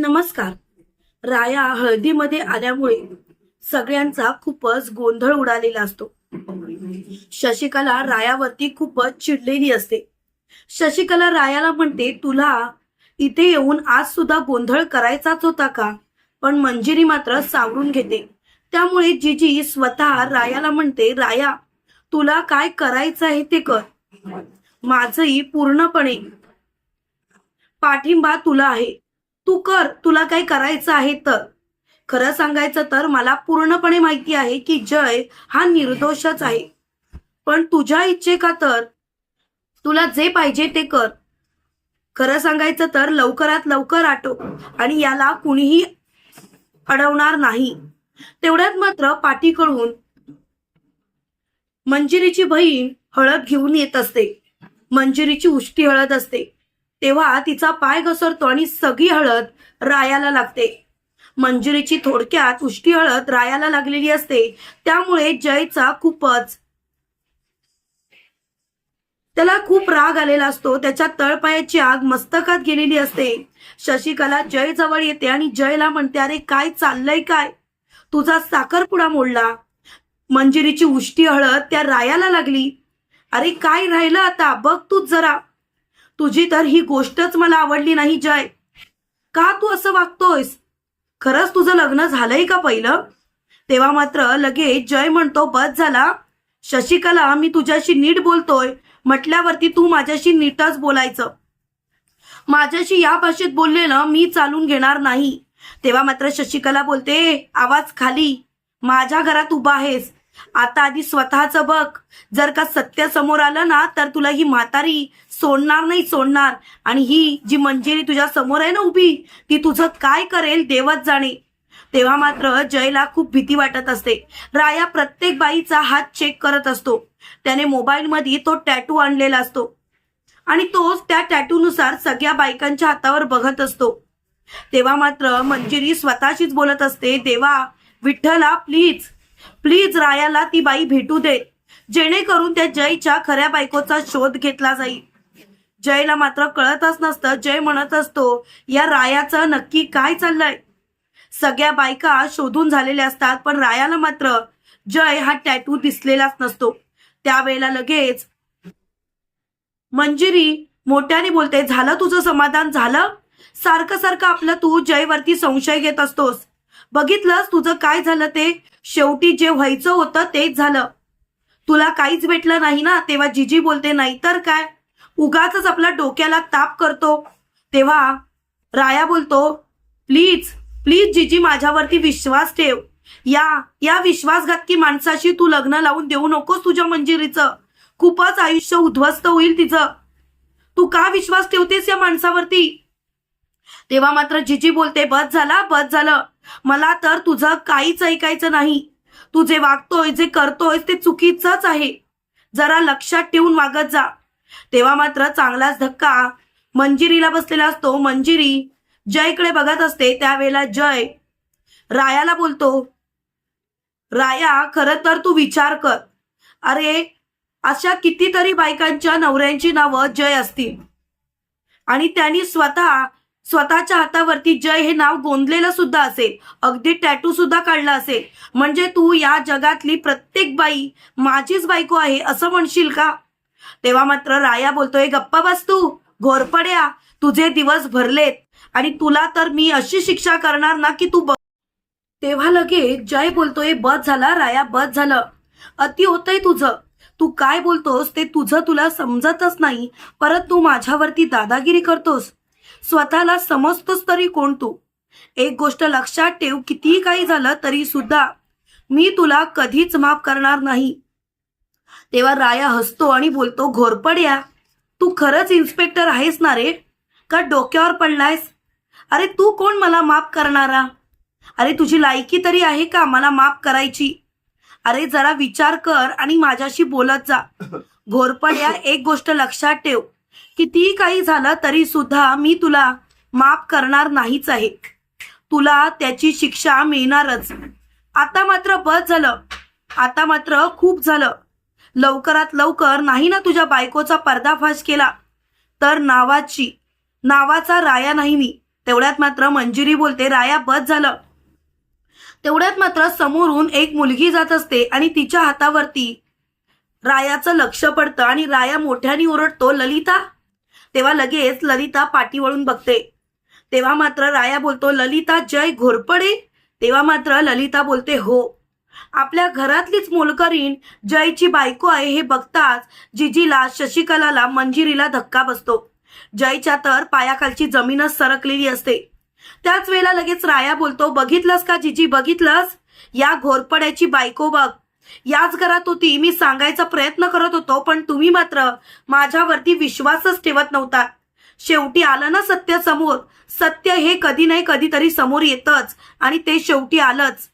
नमस्कार. राया हळदीमध्ये आल्यामुळे सगळ्यांचा खूपच गोंधळ उडालेला असतो. शशिकला रायावरती खूपच चिडलेली असते. शशिकला रायाला म्हणते तुला इथे येऊन आज सुद्धा गोंधळ करायचाच होता का? पण मंजिरी मात्र सावरून घेते. त्यामुळे जिजी स्वतः रायाला म्हणते राया तुला काय करायचं आहे ते कर. माझंही पूर्णपणे पाठिंबा तुला आहे. तू कर तुला काही करायचं आहे तर. खरं सांगायचं तर मला पूर्णपणे माहिती आहे की जय हा निर्दोषच आहे. पण तुझ्या इच्छे का तर? तुला जे पाहिजे ते कर. खरं सांगायचं तर लवकरात लवकर आटो आणि याला कुणीही अडवणार नाही. तेवढ्यात मात्र पाठीकडून मंजिरीची बहीण हळद घेऊन येत असते. मंजिरीची उष्टी हळद असते. तेव्हा तिचा पाय घसरतो आणि सगळी हळद रायाला लागते. मंजिरीची थोडक्यात उष्टी हळद रायाला लागलेली असते. त्यामुळे जयचा खूपच त्याला खूप राग आलेला असतो. त्याच्या तळपायाची आग मस्तकात गेलेली असते. शशिकला जय जवळ येते आणि जयला म्हणते अरे काय चाललंय काय? तुझा साखरपुडा मोडला. मंजिरीची उष्टी हळद त्या रायाला लागली. अरे काय राहिलं आता? बघ तूच जरा. तुझी तर ही गोष्टच मला आवडली नाही जय. का तू असं वागतोयस? खरंच तुझं लग्न झालंय का पहिलं? तेव्हा मात्र लगेच जय म्हणतो बस झाला. शशिकला मी तुझ्याशी नीट बोलतोय. म्हटल्यावरती तू माझ्याशी नीटच बोलायचं. माझ्याशी या भाषेत बोललेलं मी चालून घेणार नाही. तेव्हा मात्र शशिकला बोलते आवाज खाली. माझ्या घरात उभा आहेस. आता आधी स्वतःच बघ. जर का सत्य समोर आलं ना तर तुला ही म्हातारी सोडणार नाही सोडणार. आणि ही जी मंजिरी तुझ्या समोर आहे ना उभी ती तुझं काय करेल देवच जाणे. तेव्हा मात्र जयला खूप भीती वाटत असते. राया प्रत्येक बाईचा हात चेक करत असतो. त्याने मोबाईलमध्ये तो टॅटू आणलेला असतो. आणि तोच त्या टॅटूनुसार सगळ्या बायकांच्या हातावर बघत असतो. तेव्हा मात्र मंजिरी स्वतःशीच बोलत असते देवा विठ्ठला प्लीज प्लीज रायाला ती बाई भेटू दे. जेणेकरून त्या जयच्या खऱ्या बायकोचा शोध घेतला जाईल. जयला मात्र कळतच नसतं जय म्हणत असतो या रायाचं नक्की काय चाललंय? सगळ्या बायका शोधून झालेल्या असतात पण रायाला मात्र जय हा टॅटू दिसलेलाच नसतो. त्यावेळेला लगेच मंजिरी मोठ्याने बोलते झालं तुझं समाधान झालं? सारखं सारखं आपलं तू जयवरती संशय घेत असतोस. बघितलंस तुझं काय झालं ते? शेवटी जे व्हायचं होतं तेच झालं. तुला काहीच भेटलं नाही ना तेव्हा जिजी बोलते नाही तर काय? उगाच आपल्या डोक्याला ताप करतो. तेव्हा राया बोलतो प्लीज प्लीज जिजी माझ्यावरती विश्वास ठेव. या या विश्वासघातकी माणसाशी तू लग्न लावून देऊ नकोस तुझ्या मंजिरीचं. खूपच आयुष्य उद्ध्वस्त होईल तिचं. तू का विश्वास ठेवतेस या माणसावरती? तेव्हा मात्र जिजी बोलते बस झाला बस झालं. मला तर तुझं काहीच ऐकायचं नाही. तू जे वागतोय जे करतोय ते चुकीचंच आहे. जरा लक्षात ठेवून वागत जा. तेव्हा मात्र चांगलाच धक्का मंजिरीला बसलेला असतो. मंजिरी जयकडे बघत असते. त्यावेळेला जय रायाला बोलतो राया खरं तर तू विचार कर. अरे अशा कितीतरी बायकांच्या नवऱ्यांची नावं जय असतील. आणि त्यांनी स्वतः स्वतःच्या हातावरती जय हे नाव गोंदलेलं सुद्धा असेल. अगदी टॅटू सुद्धा काढला असेल. म्हणजे तू या जगातली प्रत्येक बाई माझीच बायको आहे असं म्हणशील का? तेव्हा मात्र राया बोलतोय गप्पा बस तू घोरपड्या तुझे दिवस भरलेत. आणि तुला तर मी अशी शिक्षा करणार ना की तू बघ तेव्हा लगेच जय बोलतोय बस झाला राया बस झालं. अति होतंय तुझं. तू काय बोलतोस ते तुझं तुला समजतच नाही. परत तू माझ्यावरती दादागिरी करतोस. स्वतःला समजतोस तरी कोण तू? एक गोष्ट लक्षात ठेव कितीही काही झालं तरी सुद्धा मी तुला कधीच माफ करणार नाही. तेव्हा राया हसतो आणि बोलतो घोरपड्या तू खरंच इन्स्पेक्टर आहेस ना रे? का डोक्यावर पडलायस? अरे तू कोण मला माफ करणारा? अरे तुझी लायकी तरी आहे का मला माफ करायची? अरे जरा विचार कर आणि माझ्याशी बोलत जा. घोरपड्या एक गोष्ट लक्षात ठेव. कितीही काही झालं तरी सुद्धा मी तुला माफ करणार नाहीच आहे. तुला त्याची शिक्षा मिळणारच. आता मात्र बस झालं. आता मात्र खूप झालं. लवकरात लवकर नाही ना तुझ्या बायकोचा पर्दाफाश केला. तर नावाची नावाचा राया नाही मी. तेवढ्यात मात्र मंजिरी बोलते राया बस झालं. तेवढ्यात मात्र समोरून एक मुलगी जात असते आणि तिच्या हातावरती रायाचं लक्ष पडतं आणि राया मोठ्याने ओरडतो ललिता? तेव्हा लगेच ललिता पाठी वळून बघते. तेव्हा मात्र राया बोलतो ललिता जय घोरपडे? तेव्हा मात्र ललिता बोलते हो. आपल्या घरातलीच मोलकरीण जयची बायको आहे हे बघताच जिजीला शशिकलाला मंजिरीला धक्का बसतो. जयच्या तर पायाखालची जमीनच सरकलेली असते. त्याच वेळेला लगेच राया बोलतो बघितलंस का जिजी? बघितलंस? या घोरपड्याची बायको बघ. याच घरात होती. मी सांगायचा प्रयत्न करत होतो पण तुम्ही मात्र माझ्यावरती विश्वासच ठेवत नव्हता. शेवटी आलं ना सत्य समोर. सत्य हे कधी नाही कधीतरी समोर येतच आणि ते शेवटी आलंच.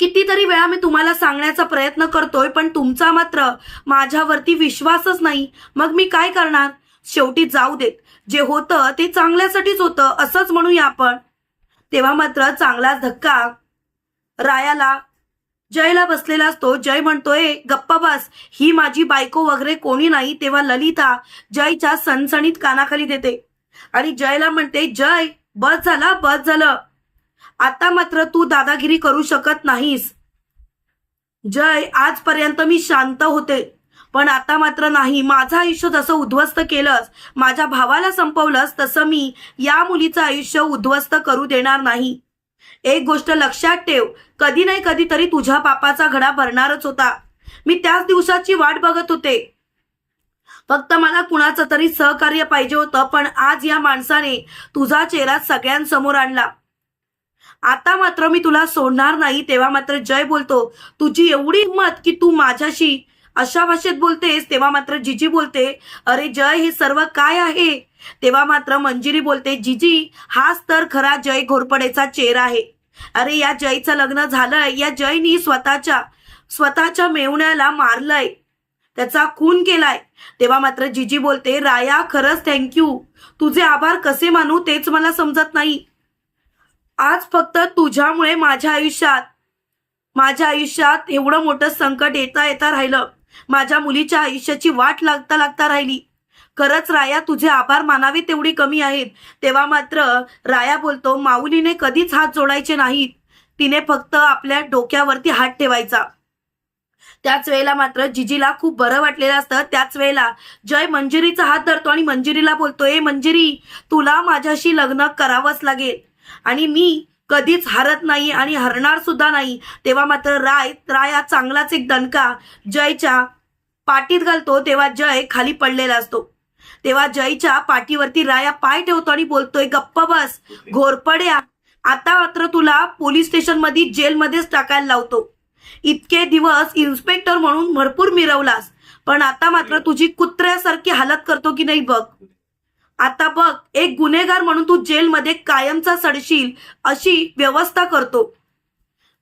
कितीतरी वेळा मी तुम्हाला सांगण्याचा प्रयत्न करतोय पण तुमचा मात्र माझ्यावरती विश्वासच नाही. मग मी काय करणार? शेवटी जाऊ देत. जे होतं ते चांगल्यासाठीच होतं असंच म्हणूया आपण. तेव्हा मात्र चांगलाच धक्का रायाला जयला बसलेला असतो. जय म्हणतोय गप्पा बस ही माझी बायको वगैरे कोणी नाही तेव्हा ललिता जयच्या सणसणीत कानाखाली देते. आणि जयला म्हणते जय बस झाला बस झालं. आता मात्र तू दादागिरी करू शकत नाहीस. जय आजपर्यंत मी शांत होते. पण आता मात्र नाही. माझं आयुष्य जसं उद्ध्वस्त केलंस माझ्या भावाला संपवलंस तसं मी या मुलीचं आयुष्य उद्ध्वस्त करू देणार नाही. एक गोष्ट लक्षात ठेव कधी नाही कधीतरी तुझ्या पापाचा घडा भरणारच होता. मी त्याच दिवसाची वाट बघत होते. फक्त मला कुणाचं तरी सहकार्य पाहिजे होतं पण आज या माणसाने तुझा चेहरा सगळ्यांसमोर आणला. आता मात्र मी तुला सोडणार नाही तेव्हा मात्र जय बोलतो तुझी एवढी हिंमत की तू माझ्याशी अशा भाषेत बोलतेस तेव्हा मात्र जिजी बोलते. अरे जय हे सर्व काय आहे? तेव्हा मात्र मंजिरी बोलते जिजी हाच तर खरा जय घोरपडेचा चेहरा आहे. अरे या जयचं लग्न झालंय या जयनी स्वतःच्या स्वतःच्या मेवण्याला मारलंय. त्याचा खून केलाय. तेव्हा मात्र जिजी बोलते राया खरंच थँक्यू तुझे आभार कसे मानू तेच मला समजत नाही. आज फक्त तुझ्यामुळे माझ्या आयुष्यात माझ्या आयुष्यात एवढं मोठं संकट येता येता राहिलं. माझ्या मुलीच्या आयुष्याची वाट लागता लागता राहिली. खरंच राया तुझे आभार मानावे तेवढी कमी आहेत. तेव्हा मात्र राया बोलतो माऊलीने कधीच हात जोडायचे नाहीत. तिने फक्त आपल्या डोक्यावरती हात ठेवायचा. त्याच वेळेला मात्र जिजीला खूप बरं वाटलेलं असतं. त्याच वेळेला जय मंजिरीचा हात धरतो आणि मंजिरीला बोलतो ए मंजिरी तुला माझ्याशी लग्न करावंच लागेल. आणि मी कधीच हरत नाही आणि हरणार सुद्धा नाही. तेव्हा मात्र राय राया चांगलाच एक दणका जयच्या पाठीत घालतो तेव्हा जय खाली पडलेला असतो. तेव्हा जयच्या पाठीवरती राया पाय ठेवतो आणि बोलतोय गप्प बस घोरपड्या आता मात्र तुला पोलीस स्टेशनमध्ये जेलमध्येच टाकायला लावतो. इतके दिवस इन्स्पेक्टर म्हणून भरपूर मिरवलास. पण आता मात्र तुझी कुत्र्यासारखी हालत करतो की नाही बघ? आता बघ एक गुन्हेगार म्हणून तू जेलमध्ये कायमचा सडशील अशी व्यवस्था करतो.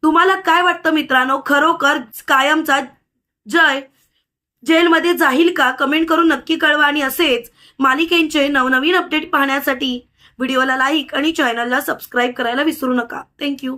तुम्हाला काय वाटतं मित्रांनो? खरोखर कायमचा जय जेलमध्ये जाईल का? कमेंट करून नक्की कळवा आणि असेच मालिकेंचे नवनवीन अपडेट पाहण्यासाठी व्हिडिओला लाईक आणि चॅनलला सबस्क्राईब करायला विसरू नका. थँक्यू